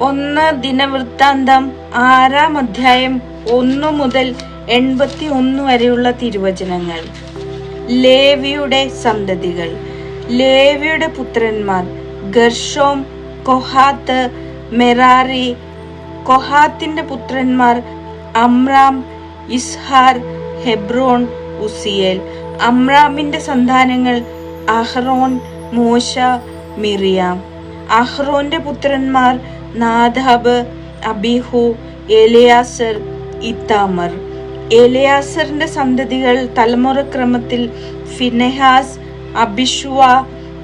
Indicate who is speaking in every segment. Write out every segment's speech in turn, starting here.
Speaker 1: ഒന്ന് ദിനവൃത്താന്തം ആറാം അധ്യായം ഒന്നു മുതൽ എൺപത്തി ഒന്ന് വരെയുള്ള തിരുവചനങ്ങൾ. ലേവിയുടെ സന്തതികൾ. ലേവിയുടെ പുത്രന്മാർ ഗർഷോം കൊഹാത്ത് മെറാറി കൊഹാത്തിന്റെ പുത്രന്മാർ അമ്രാം ഇസ്ഹാർ ഹെബ്രോൺ ഉസിയേൽ. അമ്രാമിന്റെ സന്താനങ്ങൾ അഹ്റോൻ മോശ മിറിയാം. അഹ്റോന്റെ പുത്രന്മാർ നാദാബ് അബിഹു എലിയാസർ ഇത്താമർ. എലിയാസറിന്റെ സന്തതികൾ തലമുറക്രമത്തിൽ ഫിനെഹാസ് അബിഷുവ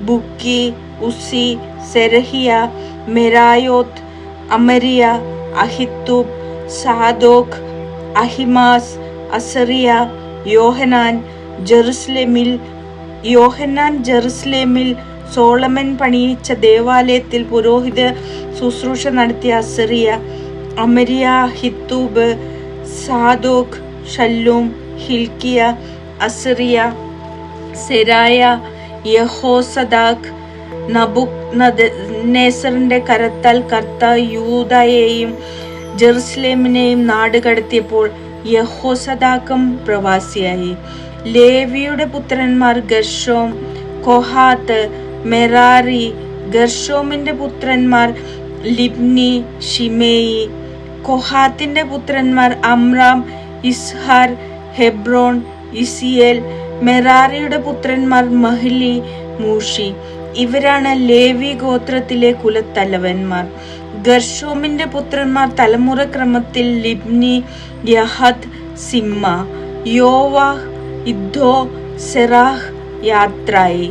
Speaker 1: ബുക്കി ഉസി സെരഹിയ മെരായോത്ത് അമരിയ അഹിത്തൂബ് സാദോക് അഹിമാസ് അസറിയ യോഹനാൻ ജെറുസലേമിൽ യോഹന്നാൻ ജെറുസലേമിൽ സോളമൻ പണിയിച്ച ദേവാലയത്തിൽ പുരോഹിത ശുശ്രൂഷ നടത്തിയ അസറിയ അമരിയ ഹിത്തൂബ് സാദോക് ഷല്ലൂം ഹിൽക്കിയ അസറിയ സെരായ യഹോസദാഖ് നബുക് നേസറിന്റെ കരത്താൽ കർത്ത യൂതയെയും ജെറുസലേമിനെയും നാട് കടത്തിയപ്പോൾ യഹോസദാക്കം പ്രവാസിയായി. ലേവിയുടെ പുത്രന്മാർ ഗർഷോം കൊഹാത്ത് മെറാറി ഗർഷോമിന്റെ പുത്രന്മാർ ലിബ്നി ഷിമേയി കൊഹാത്തിന്റെ പുത്രന്മാർ അമ്രാം ഇസ്ഹാർ ഹെബ്രോൺ ഇസിയേൽ മെറാറിയുടെ പുത്രന്മാർ മഹ്ലി മൂഷി. ഇവരാണ് ലേവി ഗോത്രത്തിലെ കുലത്തലവന്മാർ. ഗർഷോമിന്റെ പുത്രന്മാർ തലമുറ ക്രമത്തിൽ ലിബ്നി യഹദ് സിമ്മ യോവാഹ് ഇദ്ദോ സെറാഹ് യാത്രായി.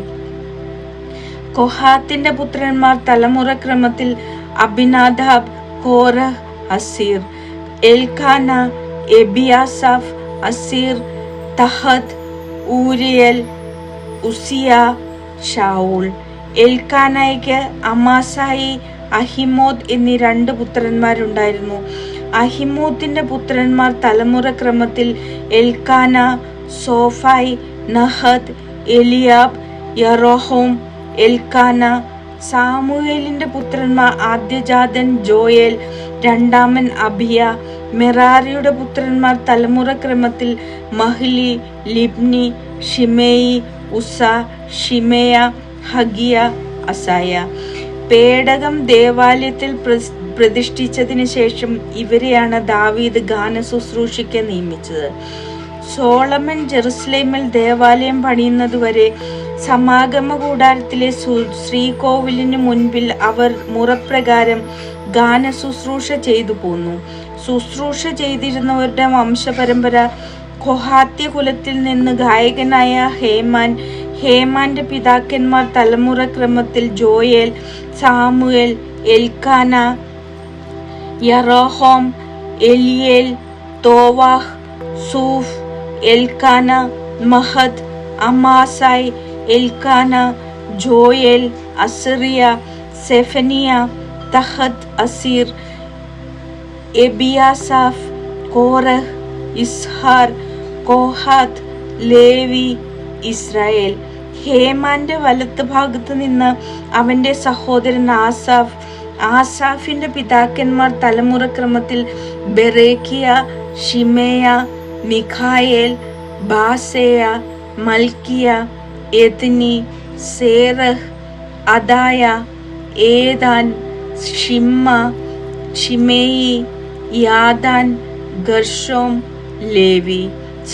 Speaker 1: കൊഹാത്തിന്റെ പുത്രന്മാർ തലമുറ ക്രമത്തിൽ Abinadab Korah Assir Elkanah Ebiasaph Assir Tahath Uriel Uzziah Shaul എൽക്കാനായിക്ക് Amasai Ahimoth എന്നീ രണ്ട് പുത്രന്മാരുണ്ടായിരുന്നു. അഹിമോദിന്റെ പുത്രന്മാർ തലമുറ ക്രമത്തിൽ Elkanah Zophai Nahath Eliab Jeroham Elkanah. സാമുവേലിന്റെ പുത്രന്മാർ ആദ്യജാതൻ ജോയേൽ രണ്ടാമൻ അഭിയ മെറാറിയുടെ പുത്രന്മാർ തലമുറ ക്രമത്തിൽ Mahli Libni Shimei Uzzah Shimea Haggiah Asaiah. പേടകം ദേവാലയത്തിൽ പ്രതിഷ്ഠിച്ചതിന് ശേഷം ഇവരെയാണ് ദാവീദ് ഗാന ശുശ്രൂഷയ്ക്ക് നിയമിച്ചത്. സോളമൻ ജെറുസലേമിൽ ദേവാലയം പണിയുന്നതുവരെ സമാഗമ കൂടാരത്തിലെ ശ്രീകോവിലിന് മുൻപിൽ അവർ മുറപ്രകാരം ഗാന ശുശ്രൂഷ ചെയ്തു പോന്നു. ശുശ്രൂഷ ചെയ്തിരുന്നവരുടെ വംശപരമ്പര കൊഹാത്യ കുലത്തിൽ നിന്ന് ഗായകനായ ഹേമാൻ ഹേമാന്റെ പിതാക്കന്മാർ തലമുറ ക്രമത്തിൽ Joel Samuel Elkanah Jeroham Eliel Toah Zuph Elkanah Mahath Amasai Elkanah Joel Azariah Zephaniah Tahath Assir Ebiasaph Korah Izhar Kohath Levi Israel. ഹേമാന്റെ വലത്ത് ഭാഗത്ത് നിന്ന് അവന്റെ സഹോദരൻ ആസാഫ് ആസാഫിന്റെ പിതാക്കന്മാർ തലമുറ ക്രമത്തിൽ Berechiah Shimea Michael Baaseiah Malchijah Ethni Zerah Adaiah Ethan Zimmah Shimei യാദാൻ Gershom Levi.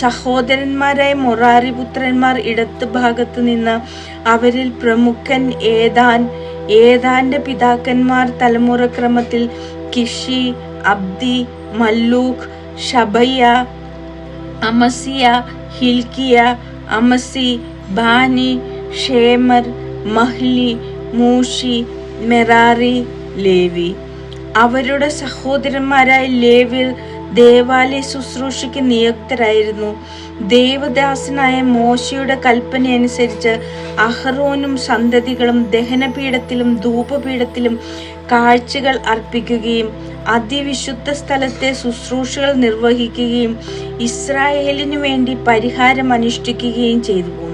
Speaker 1: സഹോദരന്മാരായ മൊറാരി പുത്രന്മാർ ഇടത്ത് ഭാഗത്ത് നിന്ന് അവരിൽ പ്രമുഖൻ ഏതാൻ ഏതാന്റെ പിതാക്കന്മാർ തലമുറ ക്രമത്തിൽ Kishi Abdi Malluch Hashabiah Amaziah Hilkiah Amzi Bani Shamer Mahli Mushi Merari Levi. അവരുടെ സഹോദരന്മാരായ ലേവിർ ദേവാലയ ശുശ്രൂഷയ്ക്ക് നിയുക്തരായിരുന്നു. ദേവദാസനായ മോശയുടെ കൽപ്പനയനുസരിച്ച് അഹ്റോനും സന്തതികളും ദഹനപീഠത്തിലും ധൂപപീഠത്തിലും കാഴ്ചകൾ അർപ്പിക്കുകയും അതിവിശുദ്ധ സ്ഥലത്തെ ശുശ്രൂഷകൾ നിർവഹിക്കുകയും ഇസ്രായേലിനു വേണ്ടി പരിഹാരം അനുഷ്ഠിക്കുകയും ചെയ്തു.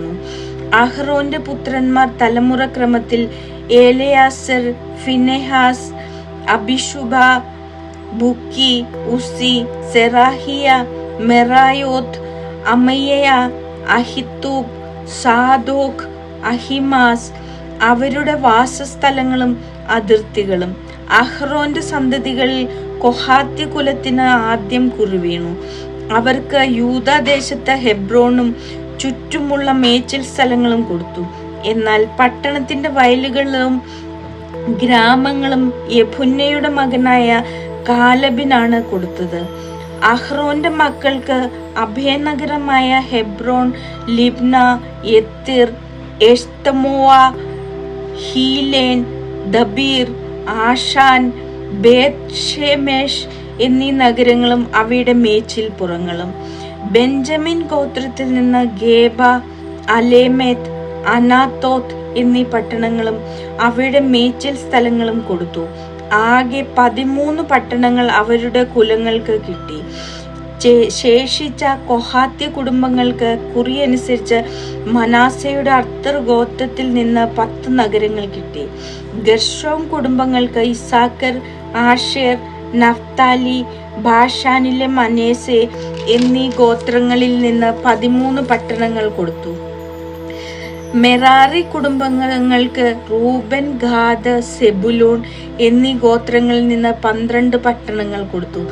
Speaker 1: അഹ്റോന്റെ പുത്രന്മാർ തലമുറ ക്രമത്തിൽ ഏലയാസർ ഫിനെഹാസ് അബിഷുബ ബുക്കി ഉസി സെറാഹിയ മെറായോത്ത് അമയ്യ അഹിത്തൂബ് സാദോക് അഹിമാസ് അവരുടെ വാസസ്ഥലങ്ങളും അതിർത്തികളും. അഹ്റോന്റെ സന്തതികളിൽ കൊഹാത്യ കുലത്തിന് ആദ്യം കുറിവീണു. അവർക്ക് യൂതാദേശത്തെ ഹെബ്രോണും ചുറ്റുമുള്ള മേച്ചിൽ സ്ഥലങ്ങളും കൊടുത്തു. എന്നാൽ പട്ടണത്തിന്റെ വയലുകളും ഗ്രാമങ്ങളും യഭുന്നയുടെ മകനായ കാലബിനാണ് കൊടുത്തത്. അഹ്റോന്റെ മക്കൾക്ക് അഭയനഗരമായ Hebron Libnah Jattir Eshtemoa Hilen Debir Ashan Beth Shemesh എന്നീ നഗരങ്ങളും അവയുടെ മേച്ചിൽ പുറങ്ങളും. ബെഞ്ചമിൻ ഗോത്രത്തിൽ നിന്ന് ഗേബ അലേമേത്ത് അനാത്തോത്ത് എന്നീ പട്ടണങ്ങളും അവയുടെ മേച്ചിൽ സ്ഥലങ്ങളും കൊടുത്തു. ആകെ പതിമൂന്ന് പട്ടണങ്ങൾ അവരുടെ കുലങ്ങൾക്ക് കിട്ടി. ശേഷിച്ച കൊഹാത്യ കുടുംബങ്ങൾക്ക് കുറി അനുസരിച്ച് മനാസയുടെ അർത്തർ ഗോത്രത്തിൽ നിന്ന് പത്ത് നഗരങ്ങൾ കിട്ടി. ഗർഷോം കുടുംബങ്ങൾക്ക് ഇസാക്കർ ആഷേർ നഫ്താലി ബാഷാനിലെ മനേസെ എന്നീ ഗോത്രങ്ങളിൽ നിന്ന് പതിമൂന്ന് പട്ടണങ്ങൾ കൊടുത്തു. മെറാറി കുടുംബങ്ങൾക്ക് റൂബൻ ഖാദ് സെബുലൂൺ എന്നീ ഗോത്രങ്ങളിൽ നിന്ന് പന്ത്രണ്ട് പട്ടണങ്ങൾ കൊടുത്തു.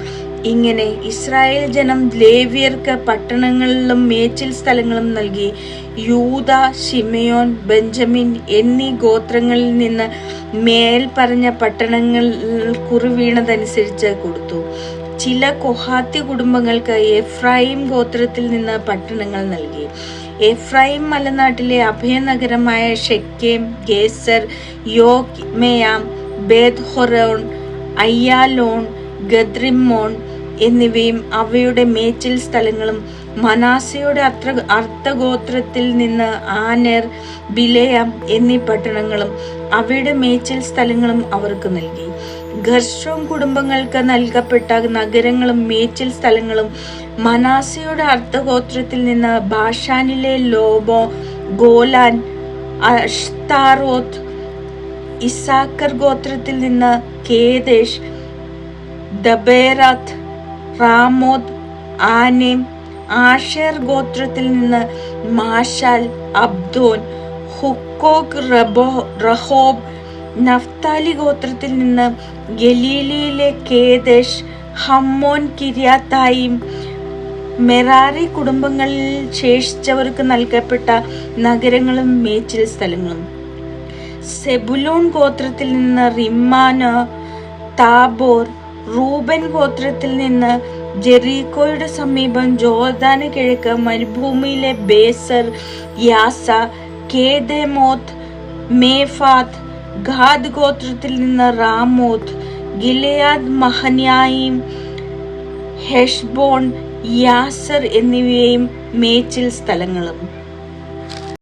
Speaker 1: ഇങ്ങനെ ഇസ്രായേൽ ജനം ലേവ്യർക്ക് പട്ടണങ്ങളിലും മേച്ചിൽ സ്ഥലങ്ങളും നൽകി. യൂത ഷിമയോൻ ബെഞ്ചമിൻ എന്നീ ഗോത്രങ്ങളിൽ നിന്ന് മേൽ പറഞ്ഞ പട്ടണങ്ങൾ കുറിവീണതനുസരിച്ച് കൊടുത്തു. ചില കൊഹാത്യ കുടുംബങ്ങൾക്ക് എഫ്രൈം ഗോത്രത്തിൽ നിന്ന് പട്ടണങ്ങൾ നൽകി. എഫ്രൈം മലനാട്ടിലെ അഭയനഗരമായ Shechem Gezer Jokmeam Beth Horon Aijalon Gath Rimmon എന്നിവയും അവയുടെ മേച്ചിൽ സ്ഥലങ്ങളും മനാസയുടെ അത്ര അർത്ഥഗോത്രത്തിൽ നിന്ന് ആനർ ബിലയം എന്നീ പട്ടണങ്ങളും അവയുടെ മേച്ചിൽ സ്ഥലങ്ങളും അവർക്ക് നൽകി. ഘർഷവും കുടുംബങ്ങൾക്ക് നൽകപ്പെട്ട നഗരങ്ങളും മേച്ചിൽ സ്ഥലങ്ങളും മനാസയുടെ അർത്ഥഗോത്രത്തിൽ നിന്ന് ബാഷാനിലെ ലോബോ ഗോലാൻ അഷ്താറോത്ത് ഇസാക്കർ ഗോത്രത്തിൽ നിന്ന് കേദേശ് ദബേറത്ത് റാമോദ് ആനേം ആഷേർ ഗോത്രത്തിൽ നിന്ന് മാഷാൽ അബ്ദോൻ ഹുക്കോക് റബോ റഹോബ് നഫ്താലി ഗോത്രത്തിൽ നിന്ന് ഗലീലിയിലെ കേദേശ് ഹമ്മോൻ കിരിയാത്തായും മെറാറി കുടുംബങ്ങളിൽ ശേഷിച്ചവർക്ക് നൽകപ്പെട്ട നഗരങ്ങളും മേച്ചിൽ സ്ഥലങ്ങളും. സെബുലോൺ ഗോത്രത്തിൽ നിന്ന് റിമ്മാന താബോർ റൂബൻ ഗോത്രത്തിൽ നിന്ന് ജെറീക്കോയുടെ സമീപം ജോർദാന് കിഴക്ക് മരുഭൂമിയിലെ ബേസർ യാസ കേദേമോത്ത് മേഫാത്ത് ഖാദ് ഗോത്രത്തിൽ നിന്ന് റാമോത്ത് ഗിലയാദ് മഹന്യായും ഹെഷ്ബോൺ യാസർ എന്നിവയും മേച്ചിൽ സ്ഥലങ്ങളും.